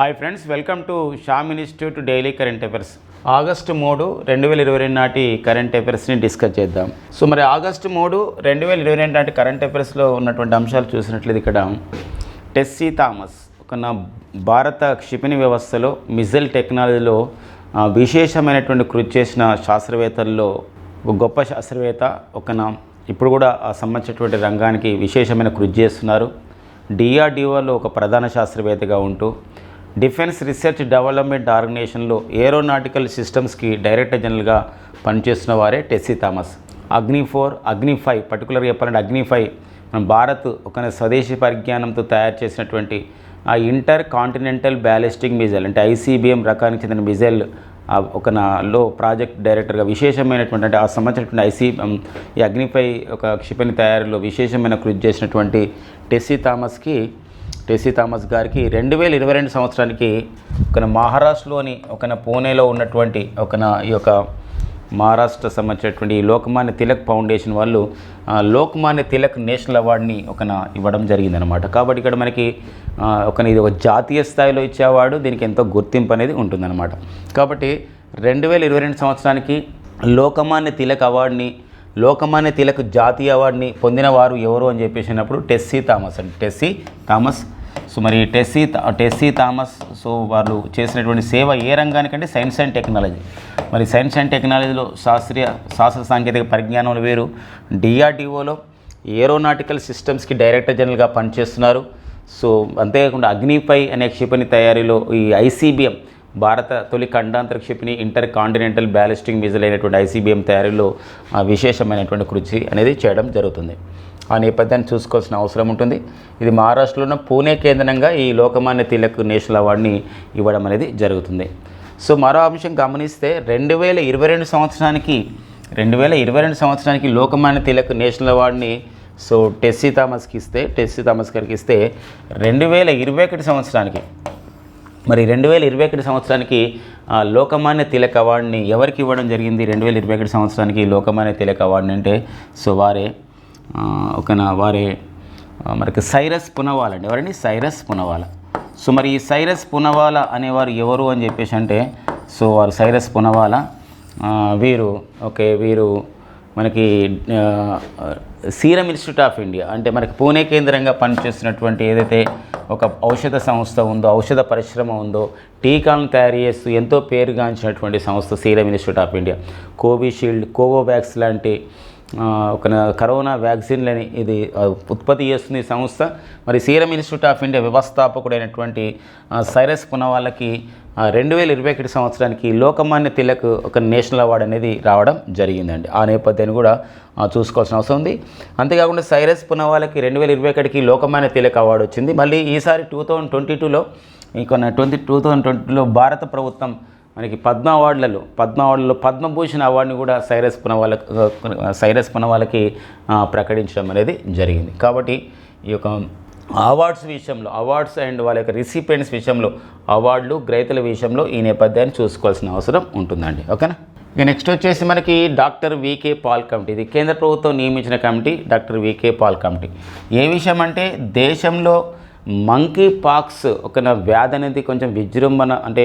Hi friends welcome to Sham institute daily current affairs August మూడు రెండు వేల ఇరవై రెండు నాటి కరెంట్ అఫైర్స్ని డిస్కస్ చేద్దాం. సో మరి ఆగస్టు మూడు రెండు వేల ఇరవై రెండు నాటి కరెంట్ అఫైర్స్లో ఉన్నటువంటి అంశాలు చూసినట్లయితే ఇక్కడ టెస్సీ థామస్ ఒక నా భారత క్షిపణి వ్యవస్థలో మిజైల్ టెక్నాలజీలో విశేషమైనటువంటి కృషి చేసిన శాస్త్రవేత్తల్లో ఒక గొప్ప శాస్త్రవేత్త ఒక నా ఇప్పుడు కూడా ఆ సంబంధించినటువంటి రంగానికి విశేషమైన కృషి చేస్తున్నారు. డిఆర్డిఓలో ఒక ప్రధాన శాస్త్రవేత్తగా ఉంటూ డిఫెన్స్ రీసెర్చ్ డెవలప్మెంట్ ఆర్గనైజేషన్లో ఏరోనాటికల్ సిస్టమ్స్కి డైరెక్టర్ జనరల్గా పనిచేస్తున్న వారే Tessy Thomas. Agni four Agni five పర్టికులర్గా చెప్పాలంటే అగ్ని ఫైవ్ మన భారత్ ఒక స్వదేశీ పరిజ్ఞానంతో తయారు చేసినటువంటి ఆ ఇంటర్ కాంటినెంటల్ బ్యాలిస్టిక్ మిజైల్ అంటే ఐసీబీఎం రకానికి చెందిన మిజైల్ ఆ ఒక నాలో ప్రాజెక్ట్ డైరెక్టర్గా విశేషమైనటువంటి అంటే ఆ సంబంధించినటువంటి ఐసీ ఈ అగ్నిపై ఒక క్షిపణి తయారీలో విశేషమైన కృషి చేసినటువంటి టెస్సీ థామస్కి టెస్సీ థామస్ గారికి రెండు వేల ఇరవై రెండు సంవత్సరానికి ఒక మహారాష్ట్రలోని ఒక పూణేలో ఉన్నటువంటి ఒక ఈ యొక్క మహారాష్ట్ర సంబంధించినటువంటి ఈ లోకమాన్య తిలక్ ఫౌండేషన్ వాళ్ళు లోకమాన్య తిలక్ నేషనల్ అవార్డుని ఒక ఇవ్వడం జరిగిందనమాట కాబట్టి ఇక్కడ మనకి ఒక ఇది ఒక జాతీయ స్థాయిలో ఇచ్చే అవార్డు దీనికి ఎంతో గుర్తింపు అనేది ఉంటుందన్నమాట. కాబట్టి రెండు వేల ఇరవై రెండు సంవత్సరానికి లోకమాన్య తిలక్ అవార్డుని లోకమాన్య తిలక్ జాతీయ అవార్డుని పొందిన వారు ఎవరు అని చెప్పేసినప్పుడు టెస్సీ థామస్ అండి. టెస్సీ థామస్ సో మరి టెస్సీ టెస్సీ థామస్ సో వాళ్ళు చేసినటువంటి సేవ ఏ రంగానికంటే సైన్స్ అండ్ టెక్నాలజీ. మరి సైన్స్ అండ్ టెక్నాలజీలో శాస్త్రీయ శాస్త్ర సాంకేతిక పరిజ్ఞానంలో వేరు. డిఆర్డిఓలో ఏరోనాటికల్ సిస్టమ్స్కి డైరెక్టర్ జనరల్గా పనిచేస్తున్నారు. సో అంతేకాకుండా అగ్నిపై అనే క్షిపణి తయారీలో ఈ ఐసీబీఎం భారత తొలి ఖండాంతర క్షిపణి ఇంటర్ కాంటినెంటల్ బ్యాలిస్టింగ్ మిజైల్ అయినటువంటి ఐసీబీఎం తయారీలో విశేషమైనటువంటి కృషి అనేది చేయడం జరుగుతుంది. ఆ నేపథ్యాన్ని చూసుకోవాల్సిన అవసరం ఉంటుంది. ఇది మహారాష్ట్రలో ఉన్న పూణే కేంద్రంగా ఈ లోకమాన్య తిలక్ నేషనల్ అవార్డుని ఇవ్వడం అనేది జరుగుతుంది. సో మరో అంశం గమనిస్తే రెండు వేల ఇరవై రెండు సంవత్సరానికి రెండు వేల ఇరవై రెండు సంవత్సరానికి లోకమాన్య తిలక్ నేషనల్ అవార్డుని సో టెస్సీ థామస్కి ఇస్తే టెస్సీ థామస్ గారికి ఇస్తే రెండు వేల ఇరవై ఒకటి సంవత్సరానికి మరి రెండు వేల ఇరవై ఒకటి సంవత్సరానికి లోకమాన్య తిలక్ అవార్డుని ఎవరికి ఇవ్వడం జరిగింది? రెండు వేల ఇరవై ఒకటి సంవత్సరానికి లోకమాన్య తిలక్ అవార్డుని అంటే సో వారే ఒక నా వారే మనకి సైరస్ పునవాల అండి. ఎవరండి? సైరస్ పునవాల. సో మరి ఈ సైరస్ పునవాల అనేవారు ఎవరు అని చెప్పేసి అంటే సో వారు సైరస్ పునవాల. వీరు ఓకే వీరు మనకి సీరం ఇన్స్టిట్యూట్ ఆఫ్ ఇండియా. అంటే మనకి పూణే కేంద్రంగా పనిచేస్తున్నటువంటి ఏదైతే ఒక ఔషధ సంస్థ ఉందో ఔషధ పరిశ్రమ ఉందో టీకాలను తయారు చేస్తూ ఎంతో పేరుగాంచినటువంటి సంస్థ serum institute of India. Covishield Covovax లాంటి ఒక కరోనా కరోనా వ్యాక్సిన్లని ఇది ఉత్పత్తి చేస్తుంది ఈ సంస్థ. మరి సీరం ఇన్స్టిట్యూట్ ఆఫ్ ఇండియా వ్యవస్థాపకుడైనటువంటి సైరస్ పునవాళ్ళకి రెండు వేల ఇరవై ఒకటి సంవత్సరానికి లోకమాన్య తిలక్ ఒక నేషనల్ అవార్డు అనేది రావడం జరిగిందండి. ఆ నేపథ్యాన్ని కూడా చూసుకోవాల్సిన అవసరం ఉంది. అంతేకాకుండా సైరస్ పునవాళ్ళకి రెండు వేల ఇరవై ఒకటికి లోకమాన్య తిలక్ అవార్డు వచ్చింది. మళ్ళీ ఈసారి టూ థౌజండ్ ట్వంటీ టూలో ఇంకొన్న ట్వంటీ టూ థౌజండ్ ట్వంటీలో భారత ప్రభుత్వం మనకి పద్మ అవార్డులలో పద్మ అవార్డులలో పద్మభూషణ్ అవార్డుని కూడా సైరస్ పునవాళ్ళ సైరస్ పునవాళ్ళకి ప్రకటించడం అనేది జరిగింది. కాబట్టి ఈ యొక్క అవార్డ్స్ విషయంలో అవార్డ్స్ అండ్ వాళ్ళ యొక్క రిసిపెంట్స్ విషయంలో అవార్డులు గ్రహీతల విషయంలో ఈ నేపథ్యాన్ని చూసుకోవాల్సిన అవసరం ఉంటుందండి. ఓకేనా? ఇక నెక్స్ట్ వచ్చేసి మనకి డాక్టర్ వికే పాల్ కమిటీ. ఇది కేంద్ర ప్రభుత్వం నియమించిన committee doctor V K Paul committee. ఏ విషయం అంటే దేశంలో మంకీ పాక్స్ ఒక వ్యాధి అనేది కొంచెం విజృంభణ అంటే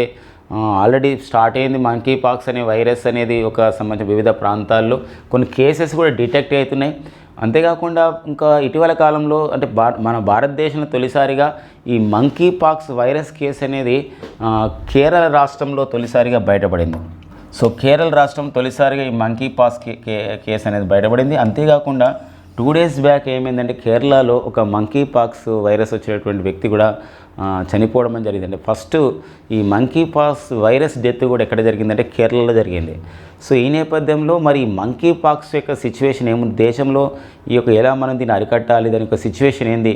ఆల్రెడీ స్టార్ట్ అయింది మంకీ పాక్స్ అనే వైరస్ అనేది ఒక సంబంధించిన వివిధ ప్రాంతాల్లో. కొన్ని కేసెస్ కూడా డిటెక్ట్ అవుతున్నాయి. అంతేకాకుండా ఇంకా ఇటీవల కాలంలో అంటే భా మన భారతదేశంలో తొలిసారిగా ఈ మంకీ పాక్స్ వైరస్ కేసు అనేది కేరళ రాష్ట్రంలో తొలిసారిగా బయటపడింది. సో కేరళ రాష్ట్రం తొలిసారిగా ఈ మంకీ పాస్ కే కేసు అనేది బయటపడింది. అంతేకాకుండా టూ డేస్ బ్యాక్ ఏమైందంటే కేరళలో ఒక మంకీ పాక్స్ వైరస్ వచ్చినటువంటి వ్యక్తి కూడా చనిపోవడం జరిగిందండి. ఫస్ట్ ఈ మంకీ పాక్స్ వైరస్ డెత్ కూడా ఎక్కడ జరిగిందంటే కేరళలో జరిగింది. సో ఈ నేపథ్యంలో మరి ఈ మంకీ పాక్స్ యొక్క సిచ్యువేషన్ ఏముంది? దేశంలో ఈ యొక్క ఎలా మనం దీన్ని అరికట్టాలి? దాని యొక్క సిచ్యువేషన్ ఏంది?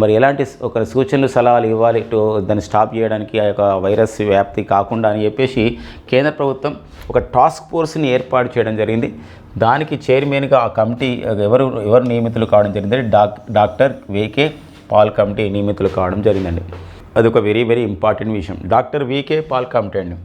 మరి ఎలాంటి ఒక సూచనలు సలహాలు ఇవ్వాలి? టు దాన్ని స్టాప్ చేయడానికి ఆ యొక్క వైరస్ వ్యాప్తి కాకుండా అని చెప్పేసి కేంద్ర ప్రభుత్వం ఒక టాస్క్ ఫోర్స్ని ఏర్పాటు చేయడం జరిగింది. దానికి చైర్మన్గా ఆ కమిటీ ఎవరు ఎవరు నియమితులు కావడం జరిగింది doc doctor V K Paul committee నియమితులు కావడం జరిగిందండి. అది ఒక వెరీ వెరీ ఇంపార్టెంట్ విషయం. Doctor V K Paul committee అండి.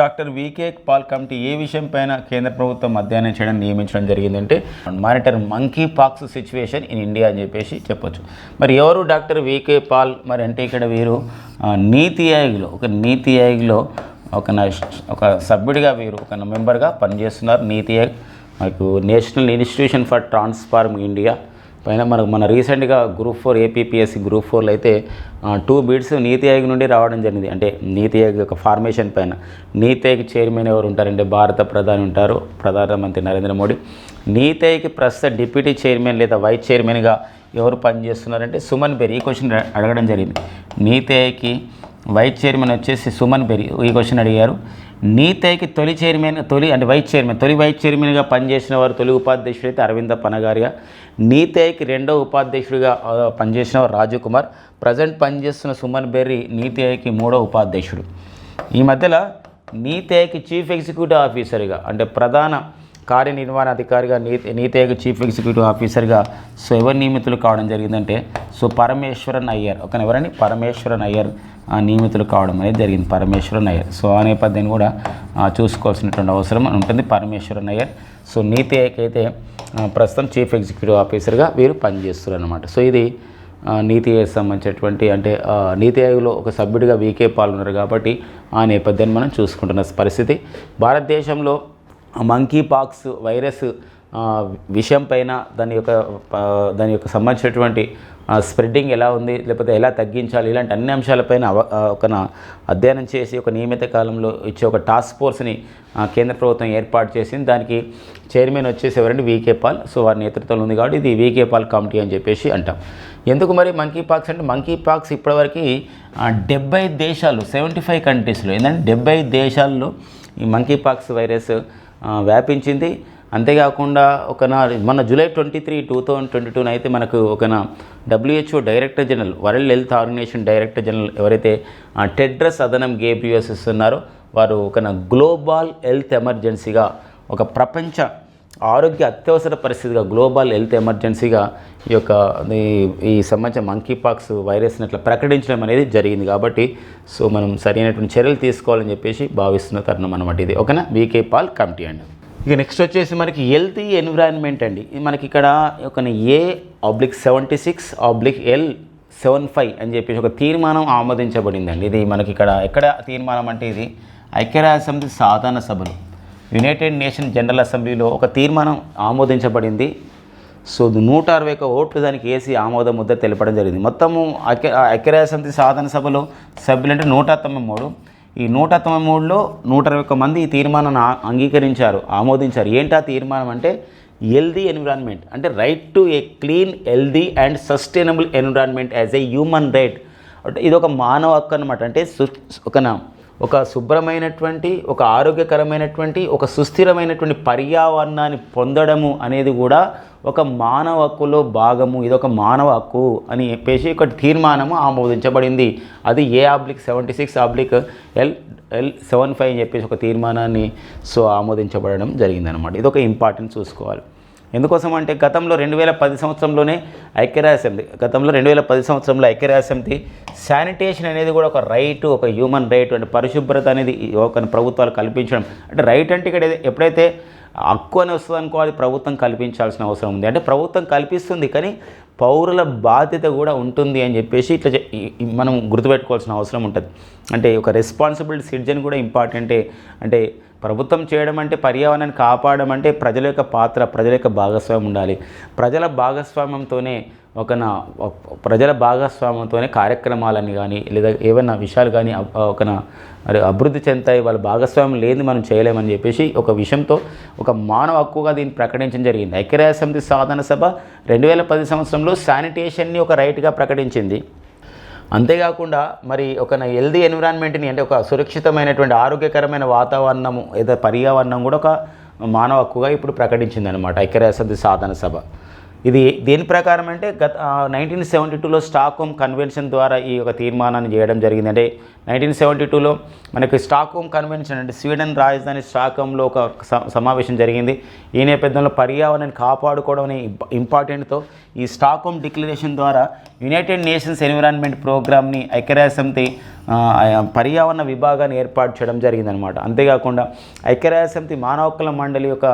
Doctor V K Paul committee ఏ విషయం పైన కేంద్ర ప్రభుత్వం అధ్యయనం చేయడం నియమించడం జరిగిందంటే monitor monkeypox situation in India అని చెప్పేసి చెప్పొచ్చు. మరి ఎవరు డాక్టర్ వికే పాల్? మరి అంటే ఇక్కడ వీరు నీతి ఆయోగ్లో ఒక నీతి ఆయోగ్లో ఒక ఒక సభ్యుడిగా వీరు ఒక మెంబర్గా పనిచేస్తున్నారు నీతి ఆయోగ్. మనకు national institution for transform India పైన మనకు మన రీసెంట్గా గ్రూప్ ఫోర్ ఏపీపీఎస్సి గ్రూప్ ఫోర్లో అయితే టూ బిడ్స్ నీతి ఆయోగ్ నుండి రావడం జరిగింది. అంటే నీతి ఆయోగ్ యొక్క ఫార్మేషన్ పైన. నీతి ఆయోగ్ చైర్మన్ ఎవరు ఉంటారంటే భారత ప్రధాని ఉంటారు ప్రధానమంత్రి నరేంద్ర మోడీ. నీతి ఆయోగ్ ప్రస్తుత డిప్యూటీ చైర్మన్ లేదా వైస్ చైర్మన్గా ఎవరు పనిచేస్తున్నారంటే సుమన్ బెరి ఈ క్వశ్చన్ అడగడం జరిగింది. నీతి ఆయోగ్కి వైస్ చైర్మన్ వచ్చేసి సుమన్ బెరి ఈ క్వశ్చన్ అడిగారు. నీతైకి తొలి చైర్మన్ తొలి అంటే వైస్ చైర్మన్ తొలి వైస్ చైర్మన్గా పనిచేసిన వారు తొలి ఉపాధ్యక్షుడు అయితే అరవింద పనగారిగా నీతైకి రెండో ఉపాధ్యక్షుడిగా పనిచేసిన వారు రాజు కుమార్ ప్రజెంట్ పనిచేస్తున్న సుమన్ బెర్రీ నీతి మూడో ఉపాధ్యక్షుడు. ఈ మధ్యలో నీతి చీఫ్ ఎగ్జిక్యూటివ్ ఆఫీసర్గా అంటే ప్రధాన కార్యనిర్వహణ అధికారిగా నీతి నీతి ఆయోగ్ చీఫ్ ఎగ్జిక్యూటివ్ ఆఫీసర్గా సో ఎవరు నియమితులు కావడం జరిగిందంటే సో పరమేశ్వరన్ అయ్యర్ ఒక ఎవరని పరమేశ్వరన్ అయ్యర్ ఆ, నియమితులు కావడం అనేది జరిగింది పరమేశ్వరన్ అయ్యర్. సో ఆ నేపథ్యాన్ని కూడా చూసుకోవాల్సినటువంటి అవసరం ఉంటుంది పరమేశ్వరన్ అయ్యర్. సో నీతి ఆయోగ్ అయితే ప్రస్తుతం చీఫ్ ఎగ్జిక్యూటివ్ ఆఫీసర్గా వీరు పనిచేస్తారు అనమాట సో ఇది నీతి ఆయోగ్ సంబంధించినటువంటి అంటే నీతి ఆయోగ్లో ఒక సభ్యుడిగా వీకే పాల్గొన్నారు కాబట్టి ఆ నేపథ్యాన్ని మనం చూసుకుంటున్న పరిస్థితి. భారతదేశంలో మంకీ పాక్స్ వైరస్ విషయం పైన దాని యొక్క దాని యొక్క సంబంధించినటువంటి స్ప్రెడ్డింగ్ ఎలా ఉంది లేకపోతే ఎలా తగ్గించాలి ఇలాంటి అన్ని అంశాలపైన అవ ఒక అధ్యయనం చేసి ఒక నియమిత కాలంలో ఇచ్చే ఒక టాస్క్ ఫోర్స్ని కేంద్ర ప్రభుత్వం ఏర్పాటు చేసింది. దానికి చైర్మన్ వచ్చేసి ఎవరంటే వీకే పాల్ సో వారి నేతృత్వంలో ఉంది కాబట్టి ఇది వీకే పాల్ కమిటీ అని చెప్పేసి అంటాం. ఎందుకు మరి మంకీ పాక్స్ అంటే మంకీ పాక్స్ ఇప్పటివరకు డెబ్బై దేశాలు సెవెంటీ ఫైవ్ కంట్రీస్లో ఏంటంటే డెబ్బై దేశాల్లో ఈ మంకీ పాక్స్ వైరస్ వ్యాపించింది. అంతేకాకుండా ఒక నా మన July twenty three two thousand twenty టూన అయితే మనకు ఒక నా WHO director general world health organisation director general ఎవరైతే టెడ్రస్ అదనం గేబ్రియోసిస్ ఉన్నారో వారు ఒక గ్లోబల్ హెల్త్ ఎమర్జెన్సీగా ఒక ప్రపంచ ఆరోగ్య అత్యవసర పరిస్థితిగా గ్లోబల్ హెల్త్ ఎమర్జెన్సీగా ఈ యొక్క ఈ- ఈ సంబంధించిన మంకీ పాక్స్ వైరస్ని అట్లా ప్రకటించడం అనేది జరిగింది కాబట్టి సో మనం సరైనటువంటి చర్యలు తీసుకోవాలని చెప్పేసి భావిస్తున్న తరుణం అనమాట ఇది. ఓకేనా? వీకే పాల్ కమిటీ అండి. ఇక నెక్స్ట్ వచ్చేసి మనకి హెల్తీ ఎన్విరాన్మెంట్ అండి. ఇది మనకి ఇక్కడ ఒక A oblique seventy six oblique L seven five అని చెప్పేసి ఒక తీర్మానం ఆమోదించబడిందండి. ఇది మనకి ఇక్కడ ఎక్కడ తీర్మానం అంటే ఇది? ఐక్యరాజ్య సమితి సాధారణ సభలు. యునైటెడ్ నేషన్ జనరల్ అసెంబ్లీలో ఒక తీర్మానం ఆమోదించబడింది. సో నూట అరవై ఒక్క ఓట్లు దానికి వేసి ఆమోద ముద్ద తెలపడం జరిగింది. మొత్తము ఐక్య ఐక్యరాజ్య సమితి సాధన సభలో సభ్యులంటే నూట తొంభై మూడు. ఈ నూట తొంభై మూడులో నూట అరవై ఒక్క మంది ఈ తీర్మానాన్ని అంగీకరించారు ఆమోదించారు. ఏంటి ఆ తీర్మానం అంటే హెల్దీ ఎన్విరాన్మెంట్ అంటే right to a clean healthy and sustainable environment as a human right. అంటే ఇది ఒక మానవ హక్కు అనమాట అంటే ఒక ఒక శుభ్రమైనటువంటి ఒక ఆరోగ్యకరమైనటువంటి ఒక సుస్థిరమైనటువంటి పర్యావరణాన్ని పొందడము అనేది కూడా ఒక మానవ హక్కులో భాగము. ఇది ఒక మానవ హక్కు అని చెప్పేసి ఒక తీర్మానము ఆమోదించబడింది. అది A oblique seventy six oblique L L seven five అని చెప్పేసి ఒక తీర్మానాన్ని సో ఆమోదించబడడం జరిగిందనమాట ఇది ఒక ఇంపార్టెంట్ చూసుకోవాలి. ఎందుకోసం అంటే గతంలో రెండు వేల పది సంవత్సరంలోనే ఐక్యరాజ్య సమితి గతంలో రెండు వేల పది సంవత్సరంలో ఐక్యరాజ్య సమితి శానిటేషన్ అనేది కూడా ఒక రైట్ ఒక హ్యూమన్ రైట్ అంటే పరిశుభ్రత అనేది ఒక ప్రభుత్వాలు కల్పించడం. అంటే రైట్ అంటే ఇక్కడ ఎప్పుడైతే హక్కు అని వస్తుంది అనుకో అది ప్రభుత్వం కల్పించాల్సిన అవసరం ఉంది. అంటే ప్రభుత్వం కల్పిస్తుంది కానీ పౌరుల బాధ్యత కూడా ఉంటుంది అని చెప్పేసి ఇట్లా మనం గుర్తుపెట్టుకోవాల్సిన అవసరం ఉంటుంది. అంటే ఒక రెస్పాన్సిబిలిటీ సిటిజన్ కూడా ఇంపార్టెంటే. అంటే ప్రభుత్వం చేయడం అంటే పర్యావరణాన్ని కాపాడడం అంటే ప్రజల యొక్క పాత్ర ప్రజల యొక్క భాగస్వామ్యం ఉండాలి. ప్రజల భాగస్వామ్యంతోనే ఒక నా ప్రజల భాగస్వామ్యంతోనే కార్యక్రమాలని కానీ లేదా ఏవైనా విషయాలు కానీ ఒక నా మరి అభివృద్ధి చెందుతాయి వాళ్ళ భాగస్వామ్యం లేని మనం చేయలేమని చెప్పేసి ఒక విషయంతో ఒక మానవ హక్కుగా దీన్ని ప్రకటించడం జరిగింది. ఐక్యరాజ్య సమితి సాధన సభ రెండు వేల పది సంవత్సరంలో శానిటేషన్ని ఒక రైట్గా ప్రకటించింది. అంతేకాకుండా మరి ఒక హెల్దీ ఎన్విరాన్మెంట్ని అంటే ఒక సురక్షితమైనటువంటి ఆరోగ్యకరమైన వాతావరణము ఏదో పర్యావరణం కూడా ఒక మానవ హక్కుగా ఇప్పుడు ప్రకటించిందనమాట ఐక్యరాజ్య సమితి సాధన సభ. ఇది దేని ప్రకారం అంటే గత నైన్టీన్ సెవెంటీ టూలో స్టాక్హోమ్ కన్వెన్షన్ ద్వారా ఈ యొక్క తీర్మానాన్ని చేయడం జరిగింది. అంటే నైన్టీన్ సెవెంటీ టూలో మనకి స్టాక్హోమ్ కన్వెన్షన్ అంటే స్వీడన్ రాజధాని స్టాక్హోమ్లో ఒక స- సమావేశం జరిగింది. ఈ నేపథ్యంలో పర్యావరణాన్ని కాపాడుకోవడం అనే ఇంపార్టెంట్తో ఈ స్టాక్హోమ్ డిక్లరేషన్ ద్వారా యునైటెడ్ నేషన్స్ ఎన్విరాన్మెంట్ ప్రోగ్రామ్ని ఐక్యరాజ్యసమితి పర్యావరణ విభాగాన్ని ఏర్పాటు చేయడం జరిగిందనమాట అంతేకాకుండా ఐక్యరాజ్యసమితి మానవ హక్కుల మండలి యొక్క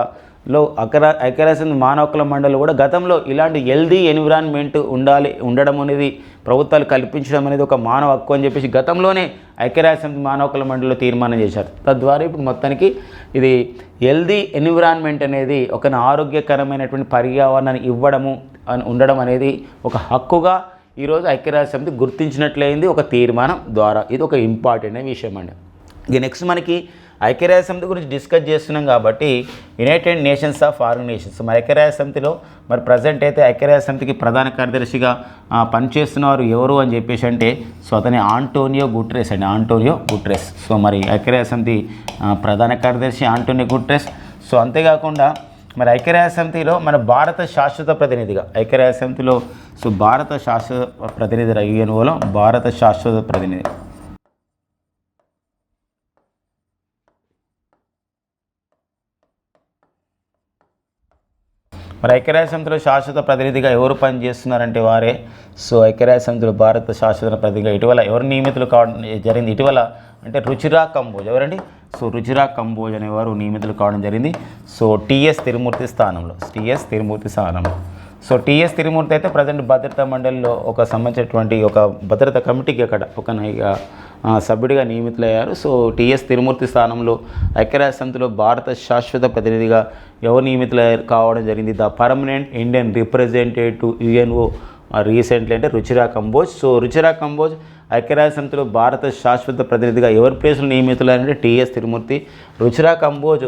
లో అకరా ఐక్యరాజ్య మానవకుల మండలి కూడా గతంలో ఇలాంటి హెల్దీ ఎన్విరాన్మెంట్ ఉండాలి ఉండడం అనేది ప్రభుత్వాలు కల్పించడం అనేది ఒక మానవ హక్కు అని చెప్పేసి గతంలోనే ఐక్యరాజ్య మానవకుల మండలిలో తీర్మానం చేశారు. తద్వారా ఇప్పుడు మొత్తానికి ఇది హెల్దీ ఎన్విరాన్మెంట్ అనేది ఒక ఆరోగ్యకరమైనటువంటి పర్యావరణాన్ని ఇవ్వడము అని ఉండడం అనేది ఒక హక్కుగా ఈరోజు ఐక్యరాజ్య సమితి గుర్తించినట్లయింది ఒక తీర్మానం ద్వారా. ఇది ఒక ఇంపార్టెంట్ విషయం అండి ఇక నెక్స్ట్ మనకి ఐక్యరాజ్య సమితి గురించి డిస్కస్ చేస్తున్నాం కాబట్టి యునైటెడ్ నేషన్స్ ఆఫ్ ఆర్గనైజేషన్స్ మరి ఐక్యరాజ్య సమితిలో మరి ప్రజెంట్ అయితే ఐక్యరాజ్య సమితికి ప్రధాన కార్యదర్శిగా పనిచేస్తున్నవారు ఎవరు అని చెప్పేసి అంటే సో అతని ఆంటోనియో గుట్రెస్ అండి. ఆంటోనియో గుట్రెస్ సో మరి ఐక్యరాజ్య సమితి ప్రధాన కార్యదర్శి ఆంటోనియో గుట్రెస్ సో అంతేకాకుండా మరి ఐక్యరాజ్య సమితిలో మన భారత శాశ్వత ప్రతినిధిగా ఐక్యరాజ్య సమితిలో సో భారత శాశ్వత ప్రతినిధి యుఎన్ఓలో భారత శాశ్వత ప్రతినిధి. మరి ఐక్యరాజ్య సమితిలో శాశ్వత ప్రతినిధిగా ఎవరు పనిచేస్తున్నారంటే వారే. సో ఐక్యరాజ్య సమితిలో భారత శాశ్వత ప్రతినిధిగా ఇటీవల ఎవరు నియమితులు కావడం జరిగింది? ఇటీవల అంటే రుచిరా కంబోజ్ ఎవరండి? సో రుచిరా కంబోజ్ అనేవారు నియమితులు కావడం జరిగింది. సో టిఎస్ తిరుమూర్తి స్థానంలో టిఎస్ తిరుమూర్తి స్థానంలో. సో టిఎస్ తిరుమూర్తి అయితే ప్రజెంట్ భద్రతా మండలిలో ఒక సంబంధించినటువంటి ఒక భద్రతా కమిటీకి అక్కడ ఒక సభ్యుడిగా నియమితులయ్యారు. సో టిఎస్ తిరుమూర్తి స్థానంలో ఐక్యరాజ్య సమితిలో భారత శాశ్వత ప్రతినిధిగా ఎవరు నియమితులయ్యారు? కావడం జరిగింది. The permanent Indian representative UNO recently అంటే రుచిరా కంబోజ్. సో రుచిరా కంబోజ్ ఐక్యరాజ్య సమితిలో భారత శాశ్వత ప్రతినిధిగా ఎవరి ప్లేసులు నియమితులంటే టిఎస్ తిరుమూర్తి. రుచిరా కంబోజ్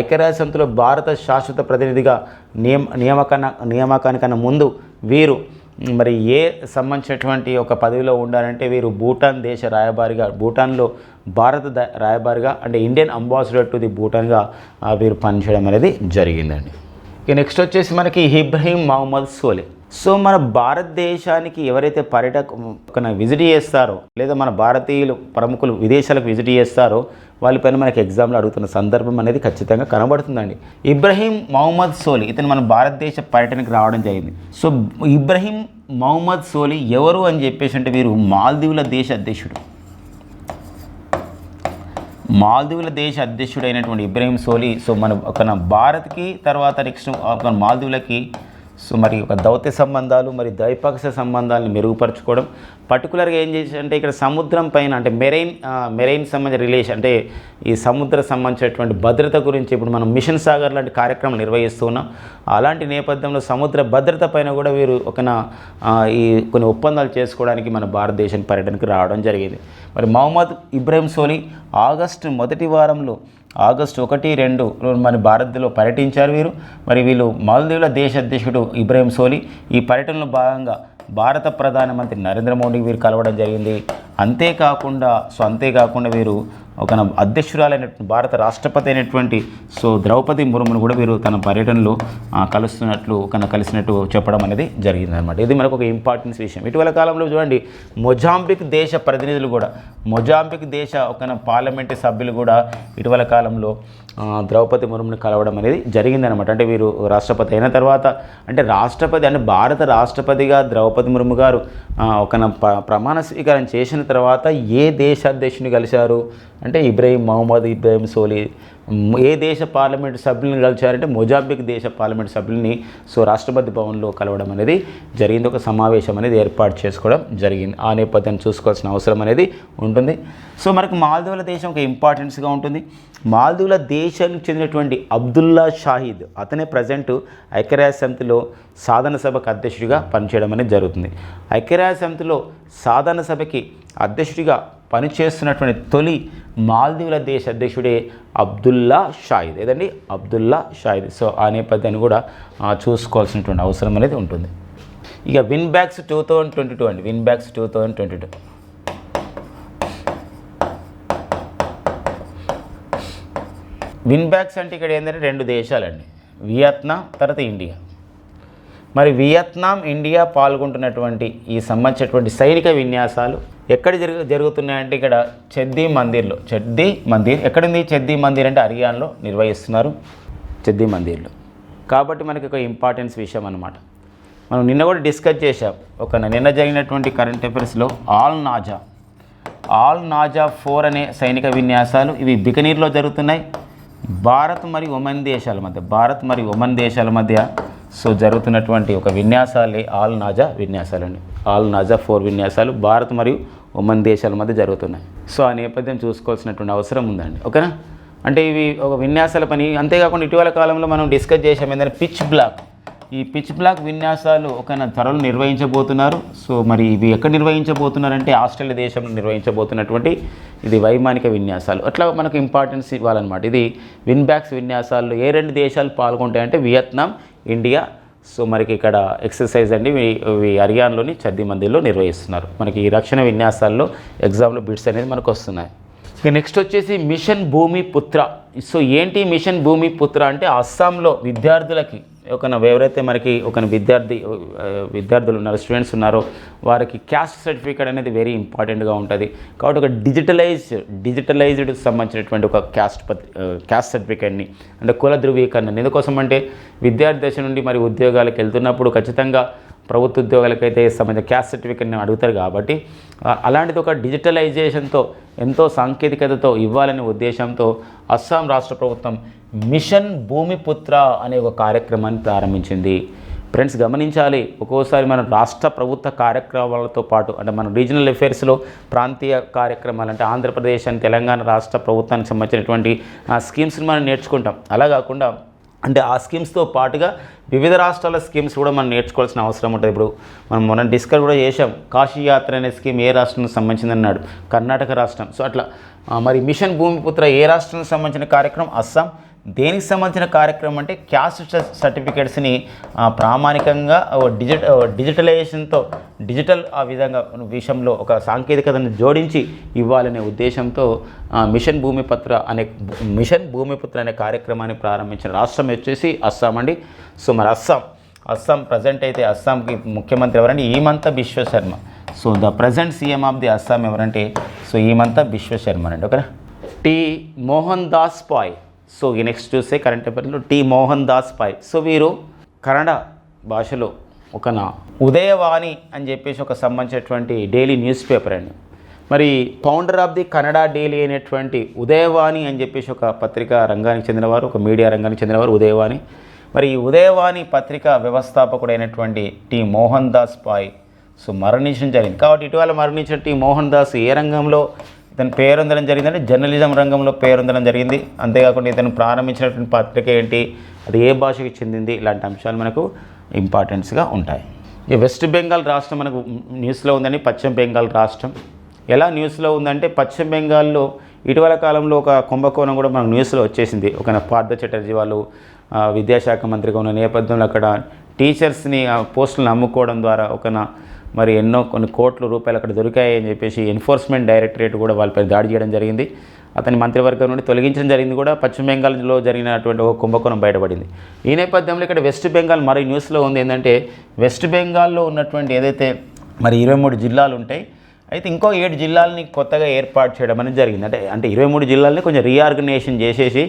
ఐక్యరాజ్య సమితిలో భారత శాశ్వత ప్రతినిధిగా నియమ నియామకాన నియామకానికన్నా ముందు వీరు మరి ఏ సంబంధించినటువంటి ఒక పదవిలో ఉండాలంటే వీరు భూటాన్ దేశ రాయబారిగా భూటాన్లో భారత ద- రాయబారిగా అంటే ఇండియన్ అంబాసిడర్ టు ది భూటాన్గా వీరు పనిచేయడం అనేది జరిగిందండి. ఇక నెక్స్ట్ వచ్చేసి మనకి ఇబ్రహీం మహమ్మద్ సోలే. సో మన భారతదేశానికి ఎవరైతే పర్యటక విజిట్ చేస్తారో లేదా మన భారతీయులు ప్రముఖులు విదేశాలకు విజిట్ చేస్తారో వాళ్ళపైన మనకి ఎగ్జామ్లో అడుగుతున్న సందర్భం అనేది ఖచ్చితంగా కనబడుతుందండి. ఇబ్రహీం మహమ్మద్ సోలి ఇతను మన భారతదేశ పర్యటనకు రావడం జరిగింది. సో ఇబ్రహీం మహమ్మద్ సోలి ఎవరు అని చెప్పేసి అంటే వీరు మాల్దీవుల దేశ అధ్యక్షుడు. మాల్దీవుల దేశ అధ్యక్షుడైనటువంటి ఇబ్రహీం సోలి సో మన ఒక భారత్కి తర్వాత నెక్స్ట్ ఒక మాల్దీవులకి సో మరి ఒక దౌత్య సంబంధాలు మరి ద్వైపాక్షిక సంబంధాలను మెరుగుపరచుకోవడం పర్టికులర్గా ఏం చేసి అంటే ఇక్కడ సముద్రం పైన అంటే మెరైన్ మెరైన్ సంబంధించిన రిలేషన్ అంటే ఈ సముద్ర సంబంధించినటువంటి భద్రత గురించి ఇప్పుడు మనం మిషన్ సాగర్ లాంటి కార్యక్రమాలు నిర్వహిస్తున్నాం అలాంటి నేపథ్యంలో సముద్ర భద్రత పైన కూడా వీరు ఒక ఈ కొన్ని ఒప్పందాలు చేసుకోవడానికి మన భారతదేశం పర్యటనకు రావడం జరిగింది. మరి మహమ్మద్ ఇబ్రాహీం సోలి ఆగస్టు మొదటి వారంలో ఆగస్టు ఒకటి రెండు మన భారత్లో పర్యటించారు వీరు. మరి వీళ్ళు మాల్దీవుల దేశ అధ్యక్షుడు ఇబ్రాహీం సోలి. ఈ పర్యటనలో భాగంగా భారత ప్రధానమంత్రి నరేంద్ర మోడీ వీరు కలవడం జరిగింది. అంతేకాకుండా సో అంతేకాకుండా వీరు ఒక అధ్యక్షురాలైన భారత రాష్ట్రపతి అయినటువంటి సో ద్రౌపది ముర్మును కూడా వీరు తన పర్యటనలో కలుస్తున్నట్లు కన కలిసినట్టు చెప్పడం అనేది జరిగిందనమాట ఇది మనకు ఒక ఇంపార్టెన్స్ విషయం. ఇటీవల కాలంలో చూడండి మొజాంబిక్ దేశ ప్రతినిధులు కూడా మొజాంబిక్ దేశ ఒక పార్లమెంటు సభ్యులు కూడా ఇటీవల కాలంలో ద్రౌపది మురుమును కలవడం అనేది జరిగిందనమాట అంటే వీరు రాష్ట్రపతి అయిన తర్వాత అంటే రాష్ట్రపతి అంటే భారత రాష్ట్రపతిగా ద్రౌపది ముర్ము గారు ఒక ప్రమాణ స్వీకారం చేసిన తర్వాత ఏ దేశాధ్యక్షుని కలిశారు? అంటే ఇబ్రాహీం మహమ్మద్ ఇబ్రాహీం సోలీ ఏ దేశ పార్లమెంటు సభ్యులను కలిచారంటే మొజాంబిక్ దేశ పార్లమెంటు సభ్యుల్ని సో రాష్ట్రపతి భవన్లో కలవడం అనేది జరిగింది. ఒక సమావేశం అనేది ఏర్పాటు చేసుకోవడం జరిగింది. ఆ నేపథ్యాన్ని చూసుకోవాల్సిన అవసరం అనేది ఉంటుంది. సో మనకు మాల్దీవుల దేశం ఒక ఇంపార్టెన్స్గా ఉంటుంది. మాల్దీవుల దేశానికి చెందినటువంటి అబ్దుల్లా షాహీద్ అతనే ప్రజెంట్ ఐక్యరాజ్య సమితిలో సాధన సభకు అధ్యక్షుడిగా పనిచేయడం అనేది జరుగుతుంది. ఐక్యరాజ్య సమితిలో సాధన సభకి అధ్యక్షుడిగా పనిచేస్తున్నటువంటి తొలి మాల్దీవుల దేశ అధ్యక్షుడే అబ్దుల్లా షాహిద్ ఏదండి? అబ్దుల్లా షాహిద్ సో ఆ నేపథ్యాన్ని కూడా చూసుకోవాల్సినటువంటి అవసరం అనేది ఉంటుంది. ఇక VINBAX two thousand twenty two అండి. VINBAX two thousand twenty two VINBAX అంటే ఇక్కడ ఏంటంటే రెండు దేశాలండి. వియత్నాం తర్వాత ఇండియా. మరి వియత్నాం ఇండియా పాల్గొంటున్నటువంటి ఈ సంబంధించినటువంటి సైనిక విన్యాసాలు ఎక్కడ జరుగు జరుగుతున్నాయంటే ఇక్కడ చెద్దీ మందిర్లో. చెద్ది మందిర్. ఎక్కడుంది? చెద్దీ మందిర్ అంటే హర్యానాలో నిర్వహిస్తున్నారు చెద్ది మందిర్లో. కాబట్టి మనకి ఒక ఇంపార్టెన్స్ విషయం అనమాట మనం నిన్న కూడా డిస్కస్ చేశాం. ఒక నిన్న జరిగినటువంటి current అఫైర్స్లో Al Najah. Al Najah four అనే సైనిక విన్యాసాలు ఇవి బికనీర్లో జరుగుతున్నాయి. భారత్ మరియు ఒమన్ దేశాల మధ్య భారత్ మరియు ఒమన్ దేశాల మధ్య సో జరుగుతున్నటువంటి ఒక విన్యాసాలే ఆల్ నాజా విన్యాసాలండి. ఆల్ నజా ఫోర్ విన్యాసాలు భారత్ మరియు ఒమన్ దేశాల మధ్య జరుగుతున్నాయి. సో ఆ నేపథ్యం చూసుకోవాల్సినటువంటి అవసరం ఉందండి. ఓకేనా? అంటే ఇవి ఒక విన్యాసాల పని. అంతేకాకుండా ఇటీవల కాలంలో మనం డిస్కస్ చేసాం ఏంటంటే పిచ్ బ్లాక్. ఈ పిచ్ బ్లాక్ విన్యాసాలు ఒక త్వరలో నిర్వహించబోతున్నారు. సో మరి ఇవి ఎక్కడ నిర్వహించబోతున్నారంటే ఆస్ట్రేలియా దేశంలో నిర్వహించబోతున్నటువంటి ఇది వైమానిక విన్యాసాలు. అట్లా మనకు ఇంపార్టెన్స్ ఇవ్వాలన్నమాట. ఇది విన్బ్యాక్స్ విన్యాసాలు విన్యాసాల్లో ఏ రెండు దేశాలు పాల్గొంటాయంటే వియత్నాం ఇండియా సో మనకి ఇక్కడ ఎక్సర్సైజ్ అండి. ఇవి హర్యానాలోని చద్ది మందిర్లో నిర్వహిస్తున్నారు. మనకి ఈ రక్షణ విన్యాసాల్లో ఎగ్జామ్లో బిట్స్ అనేది మనకు వస్తున్నాయి. ఇక నెక్స్ట్ వచ్చేసి మిషన్ భూమి పుత్ర. సో ఏంటి మిషన్ భూమి పుత్ర అంటే అస్సాంలో విద్యార్థులకి ఒక ఎవరైతే మనకి ఒక విద్యార్థి విద్యార్థులు ఉన్నారో స్టూడెంట్స్ ఉన్నారో వారికి క్యాస్ట్ సర్టిఫికేట్ అనేది వెరీ ఇంపార్టెంట్గా ఉంటుంది. కాబట్టి ఒక డిజిటలైజ్ డిజిటలైజ్డ్ సంబంధించినటువంటి ఒక క్యాస్ట్ క్యాస్ట్ సర్టిఫికేట్ని అంటే కుల ధృవీకరణ ఎందుకోసం అంటే విద్యార్థి దశ నుండి మరి ఉద్యోగాలకు వెళ్తున్నప్పుడు ఖచ్చితంగా ప్రభుత్వ ఉద్యోగాలకైతే సంబంధించిన క్యాస్ట్ సర్టిఫికేట్ని అడుగుతారు కాబట్టి అలాంటిది ఒక డిజిటలైజేషన్తో ఎంతో సాంకేతికతతో ఇవ్వాలనే ఉద్దేశంతో అస్సాం రాష్ట్ర ప్రభుత్వం మిషన్ భూమిపుత్ర అనే ఒక కార్యక్రమాన్ని ప్రారంభించింది. ఫ్రెండ్స్ గమనించాలి ఒక్కోసారి మన రాష్ట్ర ప్రభుత్వ కార్యక్రమాలతో పాటు అంటే మన రీజనల్ అఫేర్స్లో ప్రాంతీయ కార్యక్రమాలు అంటే ఆంధ్రప్రదేశ్ అని తెలంగాణ రాష్ట్ర ప్రభుత్వానికి సంబంధించినటువంటి స్కీమ్స్ని మనం నేర్చుకుంటాం. అలా కాకుండా అంటే ఆ స్కీమ్స్తో పాటుగా వివిధ రాష్ట్రాల స్కీమ్స్ కూడా మనం నేర్చుకోవాల్సిన అవసరం ఉంటుంది. ఇప్పుడు మనం మొన్న డిస్కస్ కూడా చేసాం కాశీ యాత్ర అనే స్కీమ్ ఏ రాష్ట్రానికి సంబంధించింది అన్నాడు. కర్ణాటక రాష్ట్రం. సో అట్లా మరి మిషన్ భూమిపుత్ర ఏ రాష్ట్రానికి సంబంధించిన కార్యక్రమం? అస్సాం. దేనికి సంబంధించిన కార్యక్రమం అంటే క్యాస్ట్ సర్టిఫికేట్స్ని ప్రామాణికంగా ఓ డిజిట డిజిటలైజేషన్తో డిజిటల్ ఆ విధంగా విషయంలో ఒక సాంకేతికతను జోడించి ఇవ్వాలనే ఉద్దేశంతో మిషన్ భూమిపత్ర అనే మిషన్ భూమిపుత్ర అనే కార్యక్రమాన్ని ప్రారంభించిన రాష్ట్రం వచ్చేసి అస్సాం అండి. సో మరి అస్సాం అస్సాం ప్రజెంట్ అయితే అస్సాంకి ముఖ్యమంత్రి ఎవరంటే Himanta Biswa Sarma so the present CM of the Assam ఎవరంటే సో ఈమంత విశ్వశర్మ అండి ఓకేనా? టి. మోహన్ దాస్ పాయ్. సో ఈ నెక్స్ట్ చూస్తే కరెంట్ అఫైర్లో టి మోహన్ దాస్ పాయ్ సో వీరు కన్నడ భాషలో ఒక నా ఉదయవాణి అని చెప్పేసి ఒక సంబంధించినటువంటి డైలీ న్యూస్ పేపర్ అండి. మరి founder of the Kannada daily అయినటువంటి ఉదయవాణి అని చెప్పేసి ఒక పత్రికా రంగానికి చెందినవారు ఒక మీడియా రంగానికి చెందినవారు ఉదయవాణి. మరి ఈ ఉదయవాణి పత్రిక వ్యవస్థాపకుడైనటువంటి టి మోహన్ దాస్ పాయ్ సో మరణించడం జరిగింది. కాబట్టి ఇటీవల మరణించిన టి మోహన్ దాస్ ఏ రంగంలో ఇతను పేరొందడం జరిగిందంటే జర్నలిజం రంగంలో పేరొందడం జరిగింది. అంతేకాకుండా ఇతను ప్రారంభించినటువంటి పత్రిక ఏంటి? అది ఏ భాషకి చెందింది? ఇలాంటి అంశాలు మనకు ఇంపార్టెన్స్గా ఉంటాయి. ఈ వెస్ట్ బెంగాల్ రాష్ట్రం మనకు న్యూస్లో ఉందని పశ్చిమ బెంగాల్ రాష్ట్రం. ఎలా న్యూస్లో ఉందంటే పశ్చిమ బెంగాల్లో ఇటీవల కాలంలో ఒక కుంభకోణం కూడా మనకు న్యూస్లో వచ్చేసింది. ఒక పార్థ చటర్జీ వాళ్ళు విద్యాశాఖ మంత్రిగా ఉన్న నేపథ్యంలో అక్కడ టీచర్స్ని ఆ పోస్టులను అమ్ముకోవడం ద్వారా ఒక మరి ఎన్నో కొన్ని కోట్ల రూపాయలు అక్కడ దొరికాయని అని చెప్పేసి ఎన్ఫోర్స్మెంట్ డైరెక్టరేట్ కూడా వాళ్ళపై దాడి చేయడం జరిగింది. అతని మంత్రివర్గం నుండి తొలగించడం జరిగింది కూడా పశ్చిమ బెంగాల్లో జరిగినటువంటి ఒక కుంభకోణం బయటపడింది. ఈ నేపథ్యంలో ఇక్కడ వెస్ట్ బెంగాల్ మరి న్యూస్లో ఉంది ఏంటంటే వెస్ట్ బెంగాల్లో ఉన్నటువంటి ఏదైతే మరి ఇరవై మూడు జిల్లాలు ఉంటాయి అయితే ఇంకో ఏడు జిల్లాలని కొత్తగా ఏర్పాటు చేయడం అనేది జరిగింది. అంటే అంటే ఇరవై మూడు జిల్లాలని కొంచెం రీఆర్గనైజేషన్ చేసేసి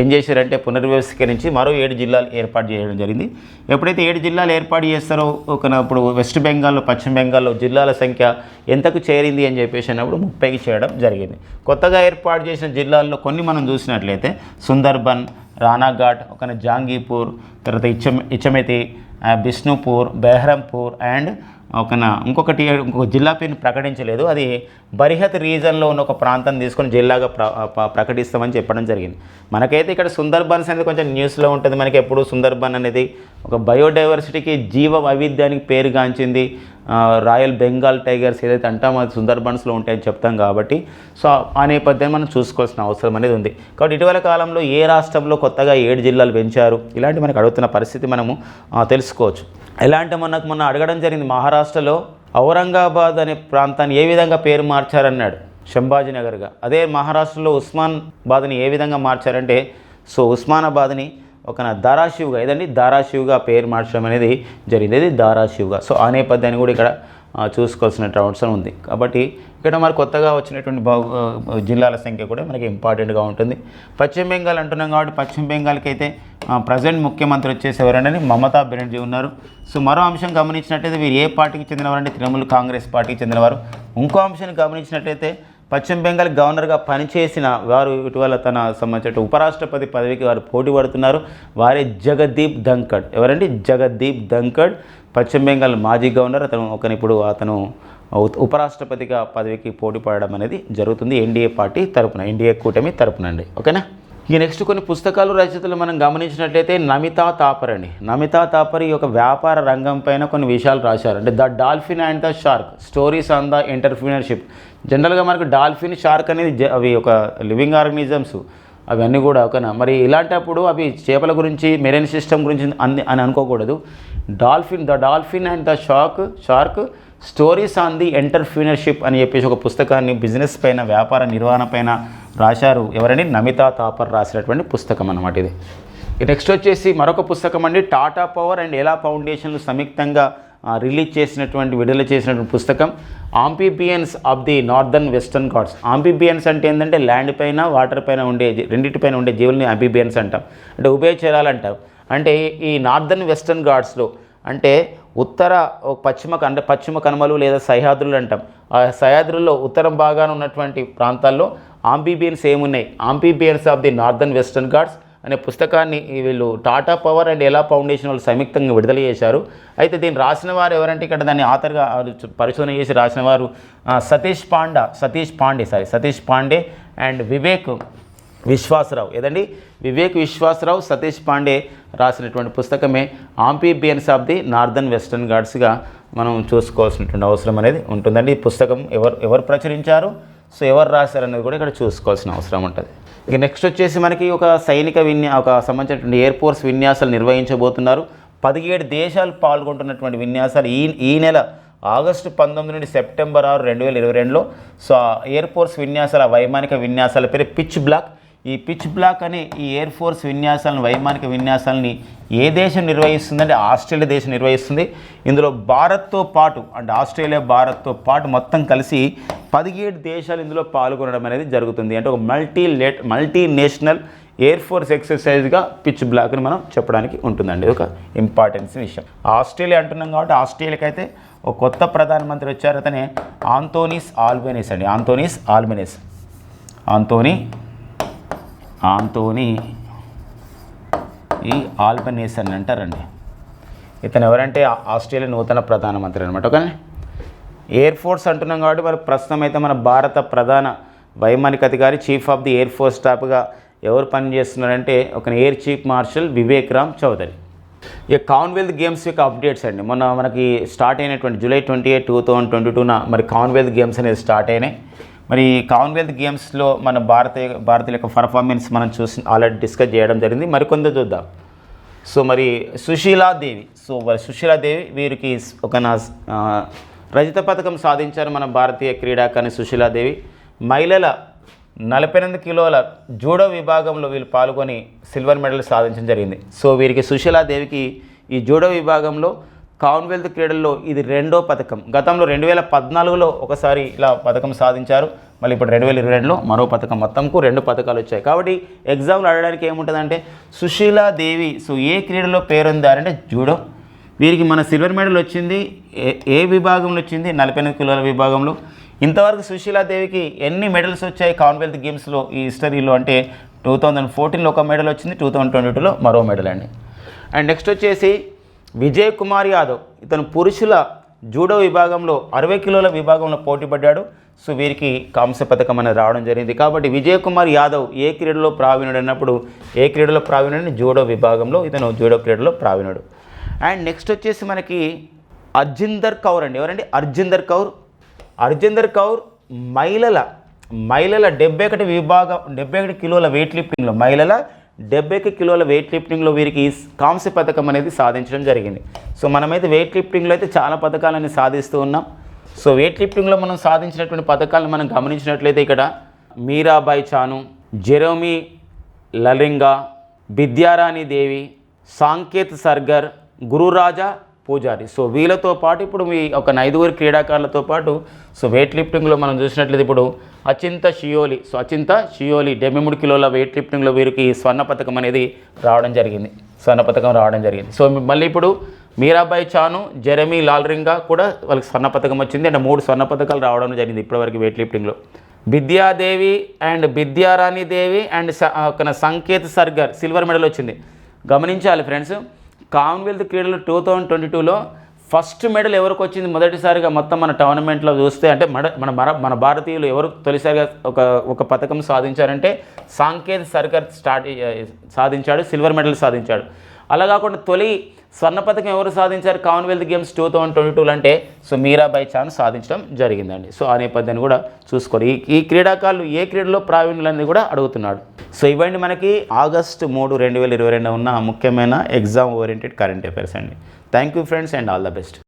ఏం చేశారంటే పునర్వ్యవస్థీకరించి మరో ఏడు జిల్లాలు ఏర్పాటు చేయడం జరిగింది. ఎప్పుడైతే ఏడు జిల్లాలు ఏర్పాటు చేస్తారో ఒక ఇప్పుడు వెస్ట్ బెంగాల్లో పశ్చిమ బెంగాల్లో జిల్లాల సంఖ్య ఎంతకు చేరింది అని చెప్పేసి అన్నప్పుడు ముప్పైకి చేయడం జరిగింది. కొత్తగా ఏర్పాటు చేసిన జిల్లాల్లో కొన్ని మనం చూసినట్లయితే సుందర్బన్ రానాఘాట్ ఒక జాంగీపూర్ తర్వాత ఇచ్చ ఇచ్చమెతి బిష్ణుపూర్ బెహ్రంపూర్ అండ్ ఒకనా ఇంకొకటి ఇంకొక జిల్లా పేరుని ప్రకటించలేదు. అది బరిహత్ రీజన్లో ఉన్న ఒక ప్రాంతం తీసుకొని జిల్లాగా ప్ర ప్రకటిస్తామని చెప్పడం జరిగింది. మనకైతే ఇక్కడ సుందర్బన్స్ అనేది కొంచెం న్యూస్లో ఉంటుంది. మనకి ఎప్పుడు సుందర్బన్ అనేది ఒక బయోడైవర్సిటీకి జీవ వైవిధ్యానికి పేరుగాంచింది. రాయల్ బెంగాల్ టైగర్స్ ఏదైతే అంటామో అది సుందర్బన్స్లో ఉంటాయని చెప్తాం కాబట్టి. సో ఆ నేపథ్యం మనం చూసుకోవాల్సిన అవసరం అనేది ఉంది. కాబట్టి ఇటీవల కాలంలో ఏ రాష్ట్రంలో కొత్తగా ఏడు జిల్లాలు పెంచారు? ఇలాంటి మనకు అడుగుతున్న పరిస్థితి మనము తెలుసుకోవచ్చు. ఎలా అంటే మనకు మొన్న అడగడం జరిగింది మహారాష్ట్రలో ఔరంగాబాద్ అనే ప్రాంతాన్ని ఏ విధంగా పేరు మార్చారన్నాడు శంభాజీనగర్గా. అదే మహారాష్ట్రలో ఉస్మాన్బాద్ని ఏ విధంగా మార్చారంటే సో ఉస్మానాబాద్ని ఒక నా దారాశివ్గా ఏదండి? దారాశివ్గా పేరు మార్చడం అనేది జరిగింది. ఇది దారాశివ్గా సో ఆ నేపథ్యాన్ని కూడా ఇక్కడ చూసుకోవాల్సినటువంటి అవసరం ఉంది. కాబట్టి ఇక్కడ మరి కొత్తగా వచ్చినటువంటి బహు జిల్లాల సంఖ్య కూడా మనకి ఇంపార్టెంట్గా ఉంటుంది. పశ్చిమ బెంగాల్ అంటున్నాం కాబట్టి పశ్చిమ బెంగాల్కి అయితే ప్రజెంట్ ముఖ్యమంత్రి వచ్చేసి ఎవరంటే మమతా బెనర్జీ ఉన్నారు. సో మరో అంశం గమనించినట్టయితే వీరు ఏ పార్టీకి చెందినవారంటే తృణమూల్ కాంగ్రెస్ పార్టీకి చెందినవారు. ఇంకో అంశాన్ని గమనించినట్టయితే పశ్చిమ బెంగాల్ గవర్నర్గా పనిచేసిన వారు ఇటీవల తన సంబంధించిన ఉపరాష్ట్రపతి పదవికి వారు పోటీ పడుతున్నారు. వారే జగదీప్ ధంకడ్ ఎవరండి? జగదీప్ ధంకడ్ పశ్చిమ బెంగాల్ మాజీ గవర్నర్ అతను ఒకని ఇప్పుడు అతను ఉపరాష్ట్రపతిగా పదవికి పోటీ పడడం అనేది జరుగుతుంది ఎన్డీఏ పార్టీ తరపున ఎన్డీఏ కూటమి తరపున అండి. ఓకేనా? ఈ నెక్స్ట్ కొన్ని పుస్తకాలు రచయితలు మనం గమనించినట్లయితే నమితా తాపర్ అండి. నమితా తాపర్ ఈ యొక్క వ్యాపార రంగం పైన కొన్ని విషయాలు రాశారు. అంటే the dolphin and the shark stories on the entrepreneurship. జనరల్గా మనకు డాల్ఫిన్ షార్క్ అనేది జ- అవి ఒక లివింగ్ ఆర్గనిజమ్స్. అవన్నీ కూడా ఓకేనా? మరి ఇలాంటప్పుడు అవి చేపల గురించి మెరైన్ సిస్టమ్ గురించి అన్ని అని అనుకోకూడదు. Dolphin the dolphin and the shark shark stories on the entrepreneurship అని చెప్పేసి ఒక పుస్తకాన్ని బిజినెస్ పైన వ్యాపార నిర్వహణ పైన రాశారు ఎవరని నమితా తాపర్ రాసినటువంటి పుస్తకం అనమాట ఇది. నెక్స్ట్ వచ్చేసి మరొక పుస్తకం అండి టాటా పవర్ అండ్ ఎలా ఫౌండేషన్లు సంయుక్తంగా రిలీజ్ చేసినటువంటి విడుదల చేసినటువంటి పుస్తకం amphibians of the northern western Ghats amphibians అంటే ఏంటంటే ల్యాండ్ పైన వాటర్ పైన ఉండే జీ- రెండింటిపైన ఉండే జీవుల్ని ఆంపీబియన్స్ అంటాం. అంటే ఉభయచరాలు అంటారు. అంటే ఈ నార్దర్న్ వెస్టర్న్ ఘాట్స్లో అంటే ఉత్తర పశ్చిమ అంటే పశ్చిమ కనుమలు లేదా సహ్యాద్రులు అంటాం. ఆ సహ్యాద్రుల్లో ఉత్తరం భాగాన ఉన్నటువంటి ప్రాంతాల్లో ఆంబిబియన్స్ ఏమున్నాయి? Amphibians of the northern western Ghats అనే పుస్తకాన్ని వీళ్ళు Tata power and Ela foundation వాళ్ళు సంయుక్తంగా విడుదల చేశారు. అయితే దీన్ని రాసిన వారు ఎవరంటే ఇక్కడ దాన్ని ఆథర్గా పరిశోధన చేసి రాసిన వారు సతీష్ పాండా సతీష్ పాండే సారీ సతీష్ పాండే అండ్ వివేక్ విశ్వాసరావు. ఏదండి? వివేక్ విశ్వాసరావు సతీష్ పాండే రాసినటువంటి పుస్తకమే. Amphibians of the northern western గాడ్స్గా మనం చూసుకోవాల్సినటువంటి అవసరం అనేది ఉంటుందండి. ఈ పుస్తకం ఎవరు ఎవరు ప్రచురించారు? సో ఎవరు రాశారు అనేది కూడా ఇక్కడ చూసుకోవాల్సిన అవసరం ఉంటుంది. ఇక నెక్స్ట్ వచ్చేసి మనకి ఒక సైనిక విన్యా ఒక సంబంధించినటువంటి ఎయిర్ ఫోర్స్ విన్యాసాలు నిర్వహించబోతున్నారు. పదిహేడు దేశాలు పాల్గొంటున్నటువంటి విన్యాసాలు ఈ ఈ నెల ఆగస్టు పంతొమ్మిది నుండి సెప్టెంబర్ ఆరు రెండు వేల ఇరవై రెండులో. సో ఆ ఎయిర్ ఫోర్స్ విన్యాసాల వైమానిక విన్యాసాల పేరు పిచ్ బ్లాక్. ఈ పిచ్ బ్లాక్ అనే ఈ ఎయిర్ ఫోర్స్ విన్యాసాలను వైమానిక విన్యాసాలని ఏ దేశం నిర్వహిస్తుందంటే ఆస్ట్రేలియా దేశం నిర్వహిస్తుంది. ఇందులో భారత్తో పాటు అంటే ఆస్ట్రేలియా భారత్తో పాటు మొత్తం కలిసి పదిహేడు దేశాలు ఇందులో పాల్గొనడం అనేది జరుగుతుంది. అంటే ఒక multi late multi national air force ఎక్సర్సైజ్గా pitch బ్లాక్ని మనం చెప్పడానికి ఉంటుందండి. ఒక ఇంపార్టెన్స్ విషయం. ఆస్ట్రేలియా అంటున్నాం కాబట్టి ఆస్ట్రేలియాకి అయితే ఒక కొత్త ప్రధానమంత్రి వచ్చారు. అతనే ఆంతోనీస్ ఆల్బెనీస్ అండి. ఆంతోనీస్ ఆల్బెనీస్. ఆంతోనీ ఆంతోని ఈ ఆల్బనీస్ అని అంటారండి. ఇతను ఎవరంటే ఆస్ట్రేలియా నూతన ప్రధానమంత్రి అనమాట ఓకే ఎయిర్ ఫోర్స్ అంటున్నాం కాబట్టి మరి ప్రస్తుతం అయితే మన భారత ప్రధాన వైమానిక అధికారి chief of the air force స్టాఫ్గా ఎవరు పనిచేస్తున్నారంటే ఒక air chief marshal Vivek Ram Chaudhari. ఇక కామన్వెల్త్ గేమ్స్ యొక్క అప్డేట్స్ అండి. మొన్న మనకి స్టార్ట్ అయినటువంటి July twenty eight two thousand twenty టూన మరి కామన్వెల్త్ గేమ్స్ అనేది స్టార్ట్ అయినాయి. మరి కామన్వెల్త్ గేమ్స్లో మన భారతీయ భారతీయుల యొక్క పర్ఫార్మెన్స్ మనం చూసి ఆల్రెడీ డిస్కస్ చేయడం జరిగింది. మరికొంత చూద్దాం. సో మరి సుశీలాదేవి సో మరి సుశీలాదేవి వీరికి ఒక నా రజిత రజత పథకం సాధించారు మన భారతీయ క్రీడాకారిణి సుశీలాదేవి మహిళల నలభై ఎనిమిది కిలోల జూడో విభాగంలో వీళ్ళు పాల్గొని సిల్వర్ మెడల్ సాధించడం జరిగింది. సో వీరికి సుశీలాదేవికి ఈ జూడో విభాగంలో కామన్వెల్త్ క్రీడల్లో ఇది రెండో పథకం. గతంలో రెండు వేల పద్నాలుగులో ఒకసారి ఇలా పథకం సాధించారు. మళ్ళీ ఇప్పుడు రెండు వేల ఇరవై రెండులో మరో పథకం మొత్తంకు రెండు పథకాలు వచ్చాయి. కాబట్టి ఎగ్జామ్లు అడగడానికి ఏముంటుందంటే సుశీలా దేవి. సో ఏ క్రీడలో పేరుందారంటే జూడో. వీరికి మన సిల్వర్ మెడల్ వచ్చింది. ఏ ఏ విభాగంలో వచ్చింది? నలభై ఎనిమిది కిలోల విభాగంలో. ఇంతవరకు సుశీలాదేవికి ఎన్ని మెడల్స్ వచ్చాయి కామన్వెల్త్ గేమ్స్లో ఈ హిస్టరీలో అంటే టూ థౌజండ్ ఫోర్టీన్లో ఒక మెడల్ వచ్చింది టూ థౌజండ్ ట్వంటీ టూలో మరో మెడల్ అండి. అండ్ నెక్స్ట్ వచ్చేసి విజయ్ కుమార్ యాదవ్ ఇతను పురుషుల జూడో విభాగంలో అరవై కిలోల విభాగంలో పోటీ పడ్డాడు. సో వీరికి కాంస్య పథకం అనేది రావడం జరిగింది. కాబట్టి విజయ్ కుమార్ యాదవ్ ఏ క్రీడలో ప్రావీణుడు అన్నప్పుడు ఏ క్రీడలో ప్రావీణుడు జూడో విభాగంలో ఇతను జూడో క్రీడలో ప్రావీణుడు అండ్ నెక్స్ట్ వచ్చేసి మనకి అర్జిందర్ కౌర్ అండి. ఎవరండి? అర్జిందర్ కౌర్. అర్జిందర్ కౌర్ మహిళల మహిళల డెబ్బై ఒకటి విభాగం డెబ్బై ఒకటి కిలోల వెయిట్ లిఫ్టింగ్లో మహిళల డెబ్బై కిలోల వెయిట్ లిఫ్టింగ్లో వీరికి కాంస్య పథకం అనేది సాధించడం జరిగింది. సో మనమైతే వెయిట్ లిఫ్టింగ్లో అయితే చాలా పథకాలని సాధిస్తూ ఉన్నాం. సో వెయిట్ లిఫ్టింగ్లో మనం సాధించినటువంటి పథకాలను మనం గమనించినట్లయితే ఇక్కడ మీరాబాయ్ చాను జెరోమీ లలింగా విద్యారాణి దేవి సాంకేత్ సర్గర్ గురురాజా పూజారి. సో వీళ్ళతో పాటు ఇప్పుడు మీ ఒక ఐదుగురు క్రీడాకారులతో పాటు సో వెయిట్ లిఫ్టింగ్లో మనం చూసినట్లయితే ఇప్పుడు అచింత షియోలి. సో అచింత షియోలి డెబ్బై మూడు కిలోల వెయిట్ లిఫ్టింగ్లో వీరికి స్వర్ణ పథకం అనేది రావడం జరిగింది. స్వర్ణ పథకం రావడం జరిగింది. సో మళ్ళీ ఇప్పుడు మీరాబాయి చాను జెరమీ లాల్రింగా కూడా వాళ్ళకి స్వర్ణ పథకం వచ్చింది. అంటే మూడు స్వర్ణ పథకాలు రావడం జరిగింది ఇప్పటివరకు వెయిట్ లిఫ్టింగ్లో విద్యాదేవి అండ్ విద్యారాణి దేవి అండ్ స- ఒక సంకేత్ సర్గర్ సిల్వర్ మెడల్ వచ్చింది. గమనించాలి ఫ్రెండ్స్. కామన్వెల్త్ క్రీడలు టూ థౌజండ్ ట్వంటీ టూలో ఫస్ట్ మెడల్ ఎవరికి వచ్చింది? మొదటిసారిగా మొత్తం మన టోర్నమెంట్లో చూస్తే అంటే మన మన మన- మన భారతీయులు ఎవరు తొలిసారిగా ఒక ఒక పథకం సాధించారంటే సాంకేత్ సర్కర్ స్టార్ట్ సాధించాడు సిల్వర్ మెడల్ సాధించాడు. అలా కాకుండా తొలి స్వర్ణ పథకం ఎవరు సాధించారు? Commonwealth Games two thousand twenty టూలో అంటే సో మీరాబాయి చాన్ సాధించడం జరిగిందండి. సో ఆ నేపథ్యాన్ని కూడా చూసుకోరు ఈ ఈ క్రీడాకారులు ఏ క్రీడలో ప్రావీణ్యులని కూడా అడుగుతున్నాడు. సో ఇవ్వండి మనకి ఆగస్టు మూడు రెండు వేల ఇరవై రెండు ఉన్న ముఖ్యమైన ఎగ్జామ్ ఓరియంటెడ్ కరెంట్ అఫైర్స్ అండి. Thank you friends and all the best